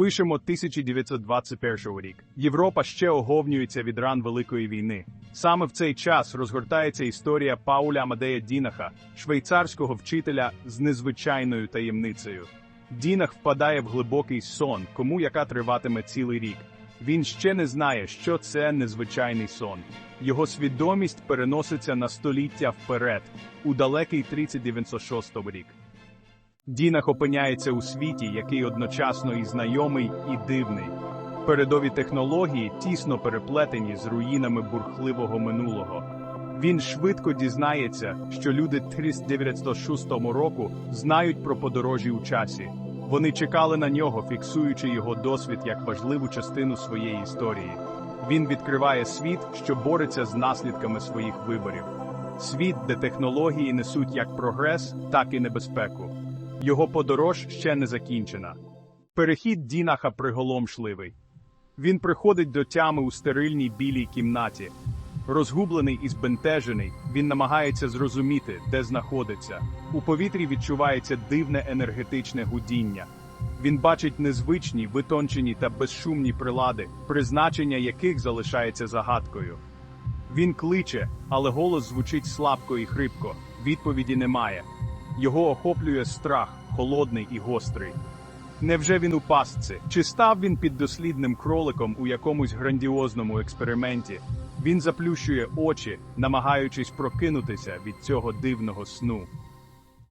Пишемо 1921 рік. Європа ще оговнюється від ран Великої війни. Саме в цей час розгортається історія Пауля Амадея Дінаха, швейцарського вчителя з незвичайною таємницею. Дінах впадає в глибокий сон, кому яка триватиме цілий рік. Він ще не знає, що це незвичайний сон. Його свідомість переноситься на століття вперед, у далекий 3096 рік. Дінах опиняється у світі, який одночасно і знайомий, і дивний. Передові технології тісно переплетені з руїнами бурхливого минулого. Він швидко дізнається, що люди 1906 року знають про подорожі у часі. Вони чекали на нього, фіксуючи його досвід як важливу частину своєї історії. Він відкриває світ, що бореться з наслідками своїх виборів. Світ, де технології несуть як прогрес, так і небезпеку. Його подорож ще не закінчена. Перехід Дінаха приголомшливий. Він приходить до тями у стерильній білій кімнаті. Розгублений і збентежений, він намагається зрозуміти, де знаходиться. У повітрі відчувається дивне енергетичне гудіння. Він бачить незвичні, витончені та безшумні прилади, призначення яких залишається загадкою. Він кличе, але голос звучить слабко і хрипко. Відповіді немає. Його охоплює страх, холодний і гострий. Невже він у пастці? Чи став він під дослідним кроликом у якомусь грандіозному експерименті? Він заплющує очі, намагаючись прокинутися від цього дивного сну.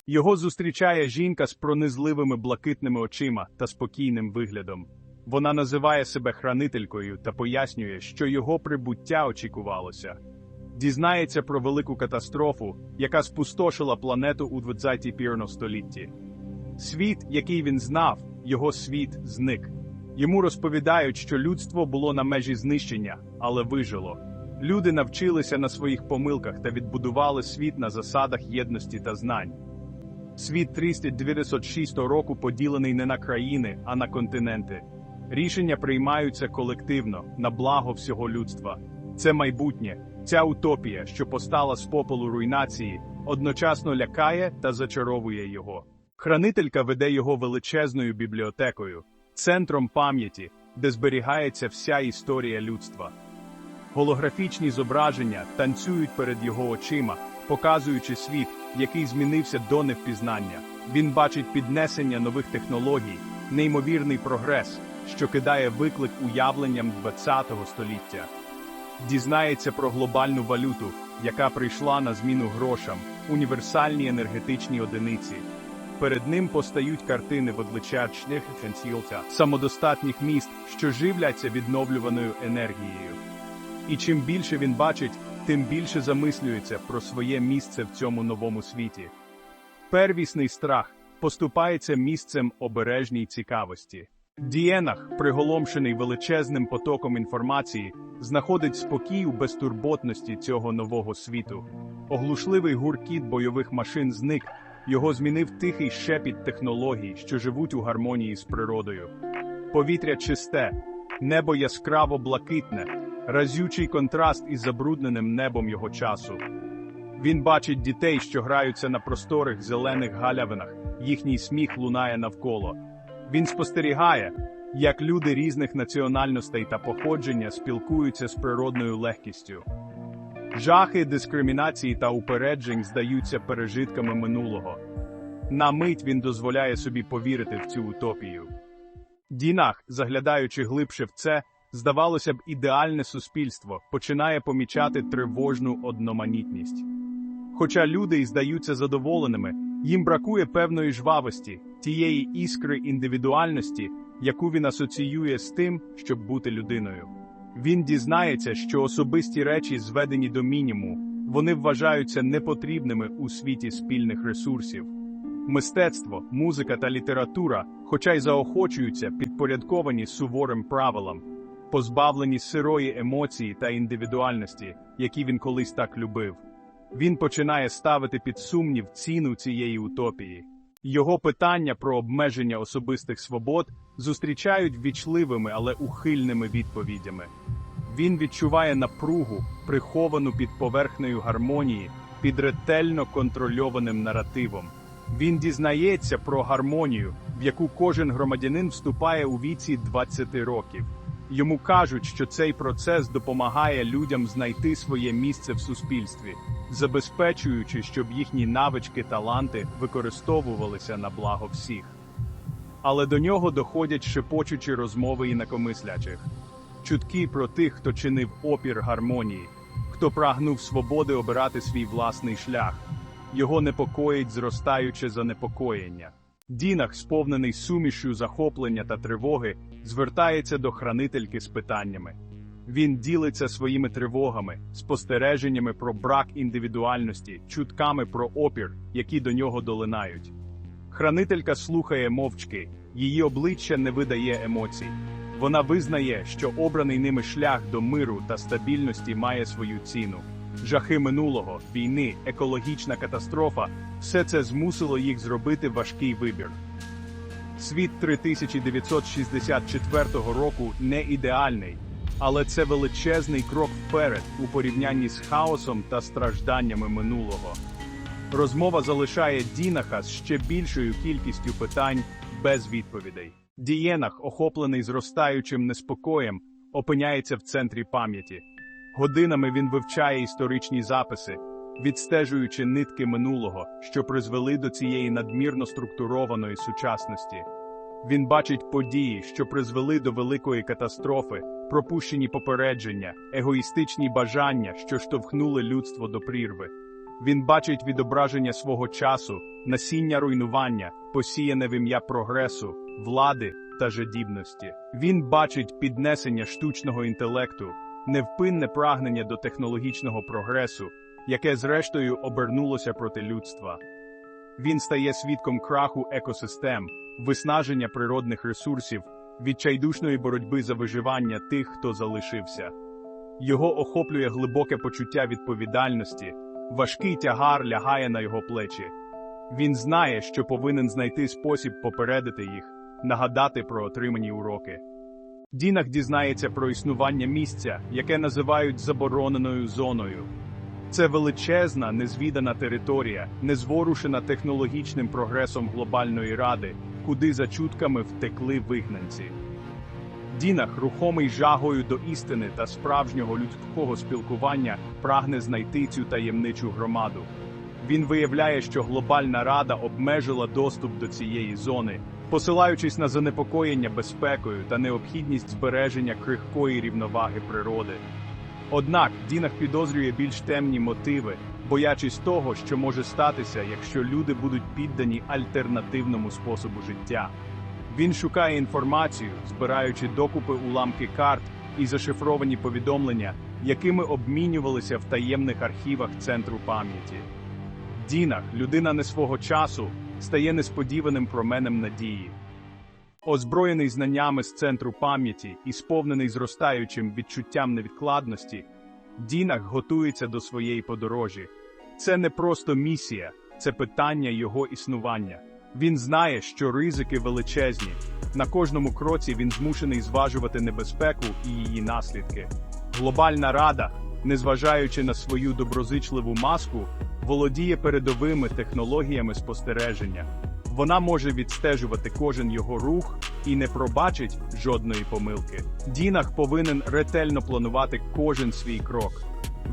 Його зустрічає жінка з пронизливими блакитними очима та спокійним виглядом. Вона називає себе хранителькою та пояснює, що його прибуття очікувалося. Дізнається про велику катастрофу, яка спустошила планету у 21 столітті. Світ, який він знав, його світ зник. Йому розповідають, що людство було на межі знищення, але вижило. Люди навчилися на своїх помилках та відбудували світ на засадах єдності та знань. Світ 396 року поділений не на країни, а на континенти. Рішення приймаються колективно, на благо всього людства. Це майбутнє, ця утопія, що постала з попелу руйнації, одночасно лякає та зачаровує його. Хранителька веде його величезною бібліотекою, центром пам'яті, де зберігається вся історія людства. Голографічні зображення танцюють перед його очима, показуючи світ, який змінився до невпізнання. Він бачить піднесення нових технологій, неймовірний прогрес, що кидає виклик уявленням ХХ століття. Дізнається про глобальну валюту, яка прийшла на зміну грошам, універсальні енергетичні одиниці. Перед ним постають картини водличачних фенсілця, самодостатніх міст, що живляться відновлюваною енергією. І чим більше він бачить, тим більше замислюється про своє місце в цьому новому світі. Первісний страх поступається місцем обережній цікавості. Дієнах, приголомшений величезним потоком інформації, знаходить спокій у безтурботності цього нового світу. Оглушливий гуркіт бойових машин зник, його змінив тихий шепіт технологій, що живуть у гармонії з природою. Повітря чисте, небо яскраво блакитне, разючий контраст із забрудненим небом його часу. Він бачить дітей, що граються на просторих зелених галявинах, їхній сміх лунає навколо. Він спостерігає, як люди різних національностей та походження спілкуються з природною легкістю. Жахи, дискримінації та упереджень здаються пережитками минулого. На мить він дозволяє собі повірити в цю утопію. Дінах, заглядаючи глибше в це, здавалося б, ідеальне суспільство починає помічати тривожну одноманітність. Хоча люди й здаються задоволеними, їм бракує певної жвавості, тієї іскри індивідуальності, яку він асоціює з тим, щоб бути людиною. Він дізнається, що особисті речі зведені до мінімуму, вони вважаються непотрібними у світі спільних ресурсів. Мистецтво, музика та література, хоча й заохочуються, підпорядковані суворим правилам, позбавлені сирої емоції та індивідуальності, які він колись так любив. Він починає ставити під сумнів ціну цієї утопії. Його питання про обмеження особистих свобод зустрічають ввічливими, але ухильними відповідями. Він відчуває напругу, приховану під поверхнею гармонії, під ретельно контрольованим наративом. Він дізнається про гармонію, в яку кожен громадянин вступає у віці 20 років. Йому кажуть, що цей процес допомагає людям знайти своє місце в суспільстві, забезпечуючи, щоб їхні навички таланти використовувалися на благо всіх. Але до нього доходять шепочучі розмови інакомислячих. Чутки про тих, хто чинив опір гармонії, хто прагнув свободи обирати свій власний шлях. Його непокоїть зростаюче занепокоєння. Дінах, сповнений сумішю захоплення та тривоги, звертається до хранительки з питаннями. Він ділиться своїми тривогами, спостереженнями про брак індивідуальності, чутками про опір, які до нього долинають. Хранителька слухає мовчки, її обличчя не видає емоцій. Вона визнає, що обраний ними шлях до миру та стабільності має свою ціну. Жахи минулого, війни, екологічна катастрофа все це змусило їх зробити важкий вибір. Світ 3964 року не ідеальний, але це величезний крок вперед у порівнянні з хаосом та стражданнями минулого. Розмова залишає Дінаха з ще більшою кількістю питань без відповідей. Дієнах, охоплений зростаючим неспокоєм, опиняється в центрі пам'яті. Годинами він вивчає історичні записи, відстежуючи нитки минулого, що призвели до цієї надмірно структурованої сучасності. Він бачить події, що призвели до великої катастрофи, пропущені попередження, егоїстичні бажання, що штовхнули людство до прірви. Він бачить відображення свого часу, насіння руйнування, посіяне в ім'я прогресу, влади та жадібності. Він бачить піднесення штучного інтелекту, невпинне прагнення до технологічного прогресу, яке зрештою обернулося проти людства. Він стає свідком краху екосистем, виснаження природних ресурсів, відчайдушної боротьби за виживання тих, хто залишився. Його охоплює глибоке почуття відповідальності, важкий тягар лягає на його плечі. Він знає, що повинен знайти спосіб попередити їх, нагадати про отримані уроки. Дінах дізнається про існування місця, яке називають забороненою зоною. Це величезна, незвідана територія, незворушена технологічним прогресом глобальної ради, куди за чутками втекли вигнанці. Дінах, рухомий жагою до істини та справжнього людського спілкування, прагне знайти цю таємничу громаду. Він виявляє, що глобальна рада обмежила доступ до цієї зони, посилаючись на занепокоєння безпекою та необхідність збереження крихкої рівноваги природи. Однак Дінах підозрює більш темні мотиви, боячись того, що може статися, якщо люди будуть піддані альтернативному способу життя. Він шукає інформацію, збираючи докупи уламки карт і зашифровані повідомлення, якими обмінювалися в таємних архівах центру пам'яті. Дінах, людина не свого часу, стає несподіваним променем надії. Озброєний знаннями з центру пам'яті і сповнений зростаючим відчуттям невідкладності, Дінах готується до своєї подорожі. Це не просто місія, це питання його існування. Він знає, що ризики величезні. На кожному кроці він змушений зважувати небезпеку і її наслідки. Глобальна рада, незважаючи на свою доброзичливу маску, володіє передовими технологіями спостереження. Вона може відстежувати кожен його рух і не пробачить жодної помилки. Дінах повинен ретельно планувати кожен свій крок.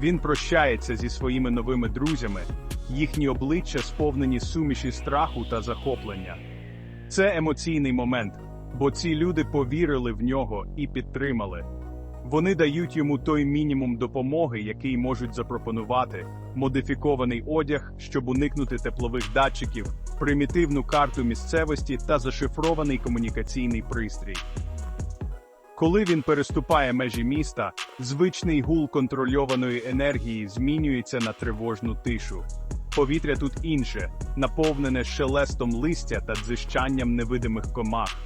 Він прощається зі своїми новими друзями, їхні обличчя сповнені суміші страху та захоплення. Це емоційний момент, бо ці люди повірили в нього і підтримали. Вони дають йому той мінімум допомоги, який можуть запропонувати: модифікований одяг, щоб уникнути теплових датчиків, примітивну карту місцевості та зашифрований комунікаційний пристрій. Коли він переступає межі міста, звичний гул контрольованої енергії змінюється на тривожну тишу. Повітря тут інше, наповнене шелестом листя та дзищанням невидимих комах.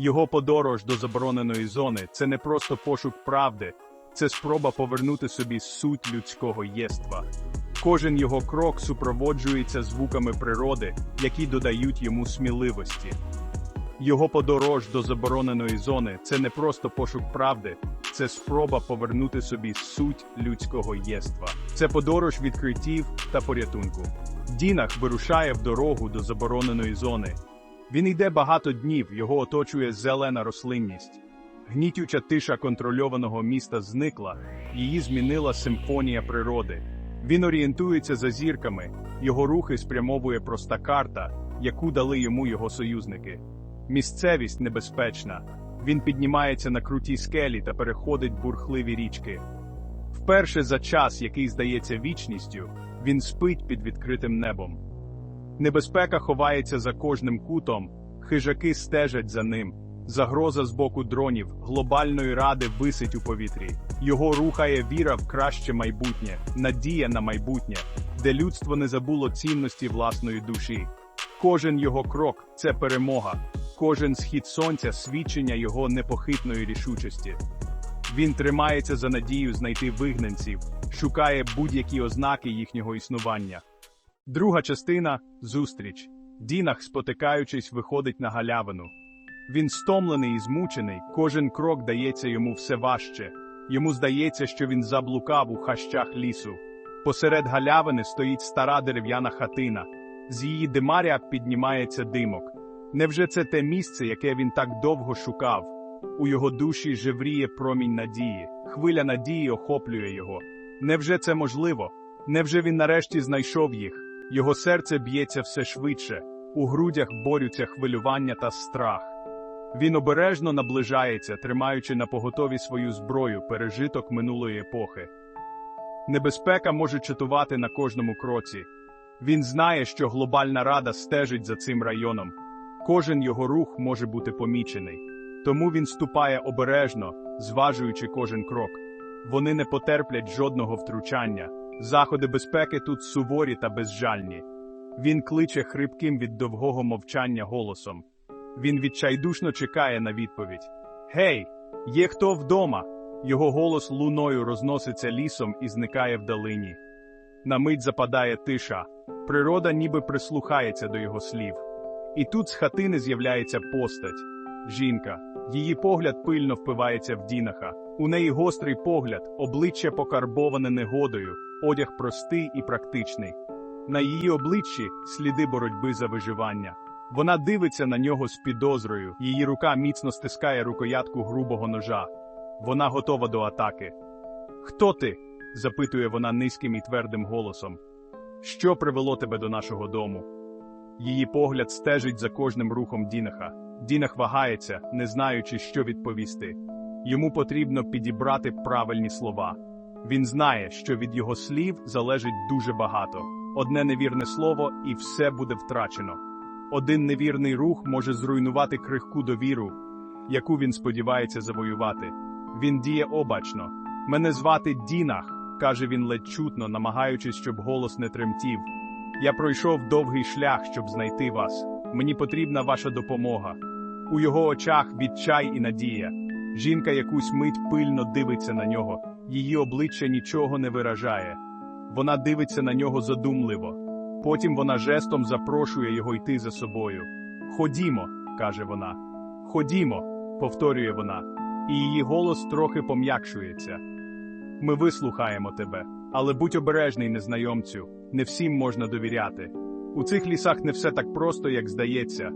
Його подорож до забороненої зони це не просто пошук правди, це спроба повернути собі суть людського єства. Кожен його крок супроводжується звуками природи, які додають йому сміливості. Його подорож до забороненої зони це не просто пошук правди, це спроба повернути собі суть людського єства. Це подорож відкриттів та порятунку. Дінах вирушає в дорогу до забороненої зони. Він йде багато днів, його оточує зелена рослинність. Гнітюча тиша контрольованого міста зникла, її змінила симфонія природи. Він орієнтується за зірками, його рухи спрямовує проста карта, яку дали йому його союзники. Місцевість небезпечна. Він піднімається на крутій скелі та переходить бурхливі річки. Вперше за час, який здається вічністю, він спить під відкритим небом. Небезпека ховається за кожним кутом, хижаки стежать за ним. Загроза з боку дронів, глобальної ради висить у повітрі. Його рухає віра в краще майбутнє, надія на майбутнє, де людство не забуло цінності власної душі. Кожен його крок це перемога, кожен схід сонця свідчення його непохитної рішучості. Він тримається за надію знайти вигнанців, шукає будь-які ознаки їхнього існування. Друга частина зустріч. Дінах, спотикаючись, виходить на галявину. Він стомлений і змучений, кожен крок дається йому все важче. Йому здається, що він заблукав у хащах лісу. Посеред галявини стоїть стара дерев'яна хатина. З її димаря піднімається димок. Невже це те місце, яке він так довго шукав? У його душі жевріє промінь надії, хвиля надії охоплює його. Невже це можливо? Невже він нарешті знайшов їх? Його серце б'ється все швидше, у грудях борються хвилювання та страх. Він обережно наближається, тримаючи на поготові свою зброю пережиток минулої епохи. Небезпека може чатувати на кожному кроці. Він знає, що глобальна рада стежить за цим районом. Кожен його рух може бути помічений. Тому він ступає обережно, зважуючи кожен крок. Вони не потерплять жодного втручання. Заходи безпеки тут суворі та безжальні. Він кличе хрипким від довгого мовчання голосом. Він відчайдушно чекає на відповідь. Гей, є хто вдома? Його голос луною розноситься лісом і зникає вдалині. На мить западає тиша. Природа ніби прислухається до його слів. І тут з хатини з'являється постать. Жінка. Її погляд пильно впивається в Дінаха. У неї гострий погляд, обличчя покарбоване негодою, одяг простий і практичний. На її обличчі сліди боротьби за виживання. Вона дивиться на нього з підозрою, її рука міцно стискає рукоятку грубого ножа. Вона готова до атаки. Хто ти? запитує вона низьким і твердим голосом. Що привело тебе до нашого дому? Її погляд стежить за кожним рухом Дінаха. Дінах вагається, не знаючи, що відповісти. Йому потрібно підібрати правильні слова. Він знає, що від його слів залежить дуже багато. Одне невірне слово, і все буде втрачено. Один невірний рух може зруйнувати крихку довіру, яку він сподівається завоювати. Він діє обачно. Мене звати Дінах, каже він ледь чутно, намагаючись, щоб голос не тремтів. Я пройшов довгий шлях, щоб знайти вас. Мені потрібна ваша допомога. У його очах відчай і надія. Жінка якусь мить пильно дивиться на нього, її обличчя нічого не виражає. Вона дивиться на нього задумливо. Потім вона жестом запрошує його йти за собою. Ходімо, каже вона. Ходімо, повторює вона, і її голос трохи пом'якшується. Ми вислухаємо тебе, але будь обережний, незнайомцю, не всім можна довіряти. У цих лісах не все так просто, як здається.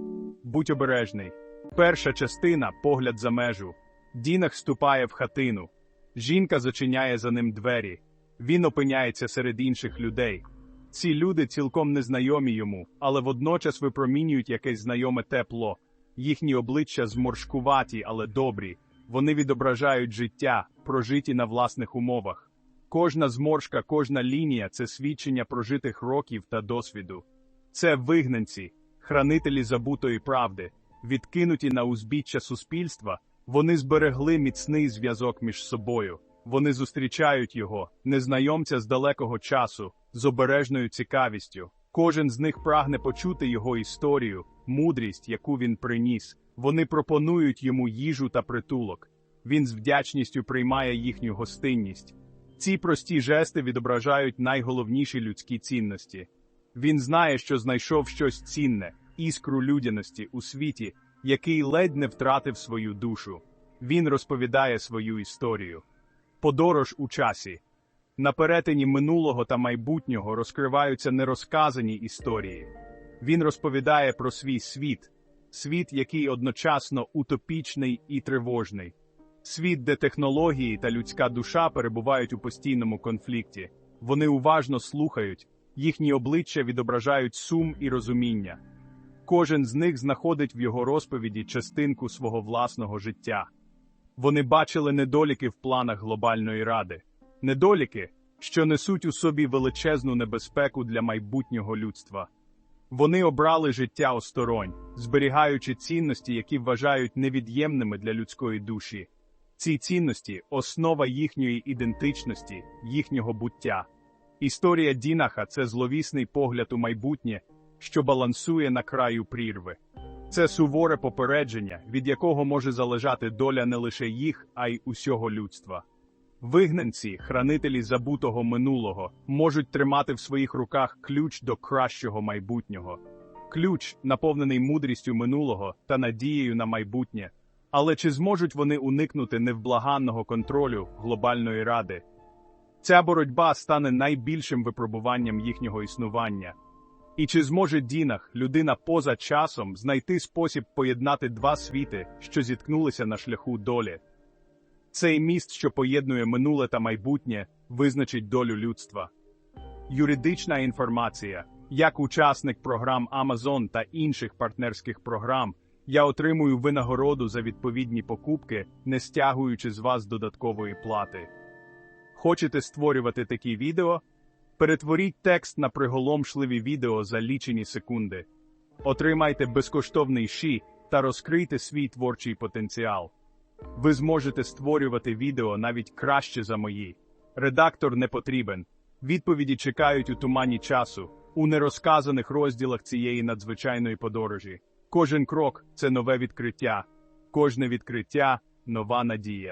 Будь обережний. Перша частина погляд за межу. Дінах ступає в хатину. Жінка зачиняє за ним двері. Він опиняється серед інших людей. Ці люди цілком незнайомі йому, але водночас випромінюють якесь знайоме тепло. Їхні обличчя зморшкуваті, але добрі. Вони відображають життя, прожиті на власних умовах. Кожна зморшка, кожна лінія це свідчення прожитих років та досвіду. Це вигнанці, хранителі забутої правди, відкинуті на узбіччя суспільства. Вони зберегли міцний зв'язок між собою. Вони зустрічають його, незнайомця з далекого часу, з обережною цікавістю. Кожен з них прагне почути його історію, мудрість, яку він приніс. Вони пропонують йому їжу та притулок. Він з вдячністю приймає їхню гостинність. Ці прості жести відображають найголовніші людські цінності. Він знає, що знайшов щось цінне, іскру людяності у світі, який ледь не втратив свою душу. Він розповідає свою історію. Подорож у часі. На перетині минулого та майбутнього розкриваються нерозказані історії. Він розповідає про свій світ, світ, який одночасно утопічний і тривожний, світ, де технології та людська душа перебувають у постійному конфлікті. Вони уважно слухають, їхні обличчя відображають сум і розуміння. Кожен з них знаходить в його розповіді частинку свого власного життя. Вони бачили недоліки в планах глобальної ради, недоліки, що несуть у собі величезну небезпеку для майбутнього людства. Вони обрали життя осторонь, зберігаючи цінності, які вважають невід'ємними для людської душі. Ці цінності основа їхньої ідентичності, їхнього буття. Історія Дінаха це зловісний погляд у майбутнє, що балансує на краю прірви. Це суворе попередження, від якого може залежати доля не лише їх, а й усього людства. Вигнанці, хранителі забутого минулого, можуть тримати в своїх руках ключ до кращого майбутнього. Ключ, наповнений мудрістю минулого та надією на майбутнє. Але чи зможуть вони уникнути невблаганного контролю глобальної ради? Ця боротьба стане найбільшим випробуванням їхнього існування. І чи зможе Дінах, людина поза часом, знайти спосіб поєднати два світи, що зіткнулися на шляху долі? Цей міст, що поєднує минуле та майбутнє, визначить долю людства. Юридична інформація. Як учасник програм Amazon та інших партнерських програм, я отримую винагороду за відповідні покупки, не стягуючи з вас додаткової плати. Хочете створювати такі відео? Перетворіть текст на приголомшливі відео за лічені секунди. Отримайте безкоштовний ші та розкрийте свій творчий потенціал. Ви зможете створювати відео навіть краще за мої. Редактор не потрібен. Відповіді чекають у тумані часу, у нерозказаних розділах цієї надзвичайної подорожі. Кожен крок це нове відкриття, кожне відкриття нова надія.